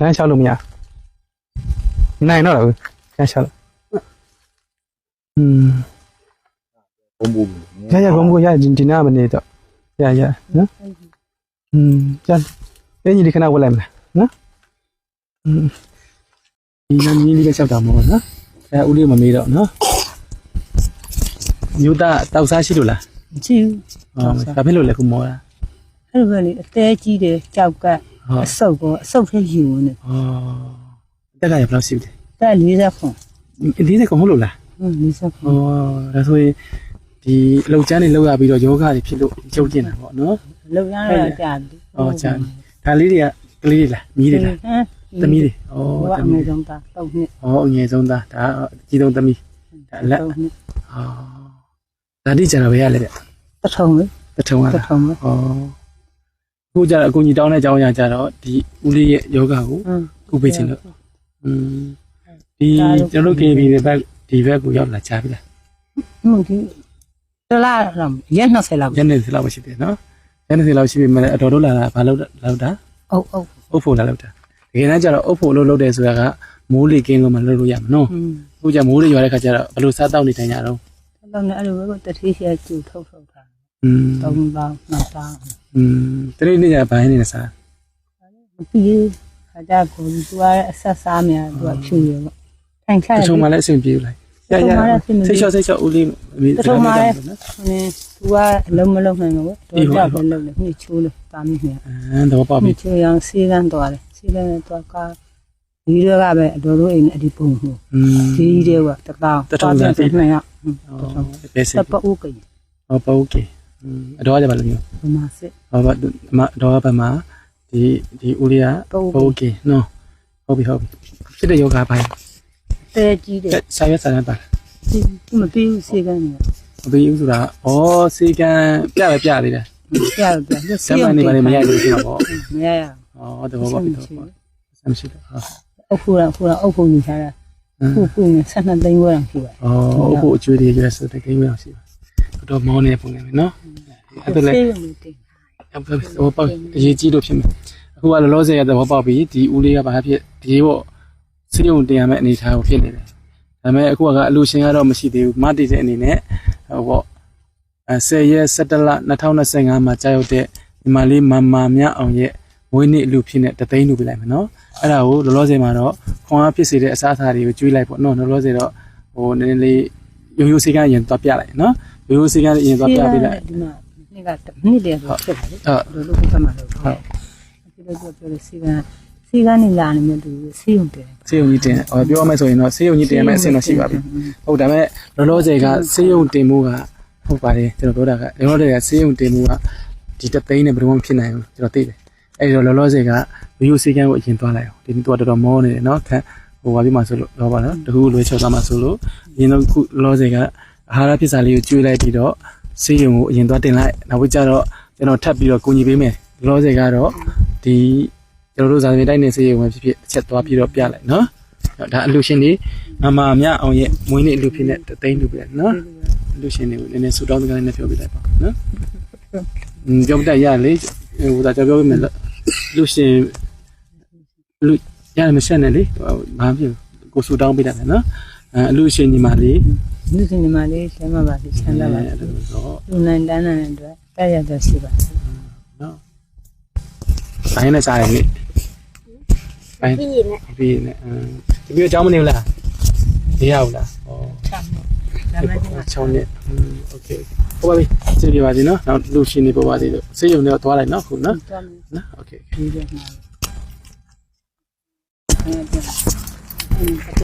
လမ်းလျှောက်လို့မရမနိုင်တော့လားဘူးလမ်းလျှောက်လို့อืม ဘုံဘုံ ရရကောင်းကိုရဒီဒီနာမနေတော့ရရနော်อืมကျန်အင်းကြီးဒီခဏဝက်လိုက်မလားနော်อืมဒီနမီးလေးပဲလျှောက်တာမဟုတ်နော်အဲဦးလေးမမေးတော့နော်ယူတာတောက်စားရှိလို့လား ကြည့် ဟောဒါဖြစ်လို့လဲခုမောတာ အဲ့လိုပဲလေအသေးကြီးတယ်ကြောက်ကပ် ဟုတ် အဆုပ်ကောအဆုပ်ထဲယူနေဟောတက်ကရဘယ်လောက်ရှိလဲတက်40ခွန်ဒီနေ့ကောင်ဟုတ်လို့လားဟုတ်40ခွဟောန်ဒါဆိုရင်ဒီအလောက်ကျန်းနေလောက်ရပြီးတော့ယောဂတွေဖြစ်လို့ကျုပ်ကျင်တာပေါ့နော်လောက်ရတော့ကြာပြီဟောကျန်ဒါလေးတွေကကလေးတွေလားမြီးတွေလားဟမ်သမီးတွေဩဟိုတအမီးမေတွေဆုံးတာတော့နှစ်ဩအငယ်ဆုံးသားဒါအကြီးဆုံးသမီးဒါလက်တော့နှစ်ဟောဒါတိကျတော့ဘယ်ရလဲဗျပထုံလေတထုံရပလားထုံလေဩ ခုကျတော့အကူကြီးတောင်းတဲ့အကြောင်းအရာကျတော့ဒီဦးလေးရဲ့ယောဂကိုခုပေးခြင်းလို့อืมဒီကျွန်တော် KB ဒီဘက်ဒီဘက်ကိုရောက်လာကြပြီလားဟုတ်ကဲ့တလားတော့ရက်20လောက်ရက်20လောက်ရှိတယ်နော်ရက်20လောက်ရှိပြီမလဲအတော်တို့လာတာဘာလို့လောက်တာအုပ်အုပ်အုပ်ဖို့လာလောက်တာတကယ်တမ်းကျတော့အုပ်ဖို့လို့လုပ်တယ်ဆိုတာကမိုးလေကင်းလို့မလုပ်လို့ရမှာနော်ခုကျမိုးလေရွာတဲ့ခါကျတော့ဘယ်လိုစားတောက်နေထိုင်ကြတော့တော့လည်းအဲ့လိုပဲတတိယကျူထုတ်ထုတ် อืม သုံးပေါင်းနှစ်ပေါင်း อืมတနေ့နေ့ကျဘိုင်းနေနေစား မပြီးခါကြကိုသူကအဆက်စားမြန်သူကဖြူရပေါ့ထိုင်ချ တ ရ ချို့မှလည်းအဆင်ပြေဘူးလားရရစိတ်ချောစိတ်ချောဦးလေးအမေ တထုံမှာလဲနင်းသူကအလုံးမလုံးနိုင်ဘူးတော့ကြောက်ပဲလုံးတယ်ညှိချိုးလို့တာမိနေ အဲတော့ပေါ့ ညှိ ပြီ ချိုးအောင်စီးကန်းသွားတယ်စီးကန်းတော့ကဒီတွေကပဲအတော်တို့အိမ်အဒီပုံမှု อืม ဒီတွေကတပေါင်းပြန်နေရ ဘယ်စ တပဦးကိ ဟောပေါ့โอเคอืม အတော်ကကြပါလို့မျိုးဗမာစစ်ဟောပါမတော်ကဗမာဒီဒီဦးလေးကဘိုးကင်းနော်ဟုတ်ပြီဟုတ်ပြီဖြစ်တဲ့ယောဂပိုင်းတဲကြီးတယ်ဆာရွက်ဆာရွက်ပါဒီမပြီးဘူးစေကန်းနေမပြီးဘူးဆိုတာဩစေကန်းပြပဲပြသေးတယ်ပြရပြရစမ်းမနေပါနဲ့မရလို့ရှိတော့ပေါ့မရရဩတဘောပါပြီတော့ဆမ်းရှိတယ်ဟာအခုကအခုကအုပ်ဖုန်နေထားတာခုခုနဲ့ဆက်နှစ်သိန်းဝယ်အောင်ရှိပါတယ်ဩအခုအကျွေးတွေရွယ်ဆိုတဲ့ကိန်းဝယ်အောင်ရှိပါ တော့မောင်းနေပုံနေမယ်နော်အဲ့ဒါလေဆေးရုံလေးတင်ဟောပေါ့အရေးကြီးလို့ဖြစ်မယ်အခုကလောလောဆယ်ရတဲ့ဘောပေါက်ပြီးဒီဦးလေးကဘာဖြစ်ဒီပေါ့စေယုံတင်ရမယ့်အနေထားကိုဖြစ်နေတယ်ဒါပေမဲ့အခုကအလူရှင်ကတော့မရှိသေးဘူးမတည်တဲ့အနေနဲ့ဟောပေါ့အဲ10ရက်17လ2025မှာကြာရောက်တဲ့ဒီမာလေးမမမြအောင်ရဲ့မွေးနေ့အလူဖြစ်နေတသိန်းလူပြလိုက်မယ်နော်အဲ့ဒါကိုလောလောဆယ်မှာတော့ခွန်အားဖြစ်စေတဲ့အစားအစာတွေကိုကျွေးလိုက်ပေါ့နော်လောလောဆယ်တော့ဟိုနည်းနည်းလေးရိုးရိုးစေကန်းအရင်သွားပြလိုက်နော် ရိုးရိုးစေကန်းအရင်သွားပြပေးလိုက်ဒီမှာနေ့ကနေ့တည်းဆိုဖြစ်လာတယ်ဟုတ်လိုလိုကမှလို့ဟုတ်ဒီလိုပြောပြောစီကန်းစီကန်းနေလာနေမြတူစီုံတယ်စေယုံကြီးတင်ဟောပြောရမယ်ဆိုရင်တော့စေယုံကြီးတင်ရမယ့်အဆင့်တော့ရှိပါပြီဟုတ်ဒါပေမဲ့လောလောဆယ်ကစေယုံတင်မှုကဟုတ်ပါတယ်ကျွန်တော်ပြောတာကလောလောဆယ်ကစေယုံတင်မှုကဒီတသိန်းနဲ့ဘယ်တော့မှဖြစ်နိုင်ဘူးကျွန်တော်သိတယ်အဲ့တော့လောလောဆယ်ကရိုးရိုးစေကန်းကိုအရင်သွားလိုက်အောင်ဒီနေ့တော့တော်တော်မောနေတယ်နော်ခန့်ဟိုဘာပြီးမှဆိုလို့တော့ပါနော်တခုလွေးချော်သွားမှဆိုလို့အရင်တော့ခုလောလောဆယ်က အာဟာရပစ္စည်းလေးကိုကျွေးလိုက်ပြီးတော့စေယုံကိုအရင်သွားတင်လိုက်နောက်ပြီးကြတော့ကျွန်တော်ထပ်ပြီးတော့ကူညီပေးမယ်လောလောဆယ်ကတော့ဒီကျွန်တော်တို့ဇာတိတိုင်းနေစေရုံပဲဖြစ်ဖြစ်တစ်ချက်သွားပြီးတော့ပြလိုက်နော်ဒါအလူရှင်တွေမမမြအောင်ရဲ့မွေးနေ့အလူဖြစ်နေတသိန်းလူပြနော်အလူရှင်တွေကိုနည်းနည်းဆူတောင်းတကယ်နဲ့ပြောပြလိုက်ပါနော်อืมကြောက်တက်ရလေဟိုဒါကြောက်ပြောပြမယ်လူရှင်လူရမဆက်နဲ့လေဘာဖြစ်ကိုဆူတောင်းပြလိုက်မယ်နော်အလူရှင်ညီမလေး လူစင်ဒီမှာလေးဆမ်းမပါစီဆမ်းလာပါ အဲ့လိုတော့ လူနိုင်တန်းနိုင်တဲ့အတွက်တက်ရတဲ့ရှိပါ နော်ဘိုင်းနဲ့စားတယ်လေဘိုင်း ပြီးရင်လည်း ပြီးနေအမ်ဒီပြီးအကြောင်းမနေဘူးလားမရဘူးလားဩ ချမ်းဒါမှမဟုတ် ချောင်းနဲ့อืมโอเคဟုတ်ပါပြီကျေးဇူးပါစီနော်နောက်လူရှင်နေပေါ်ပါသေးလို့စေယုံနဲ့သွားလိုက်နော်ခုနော် တော့ နော်โอเค ဒီလိုမှာ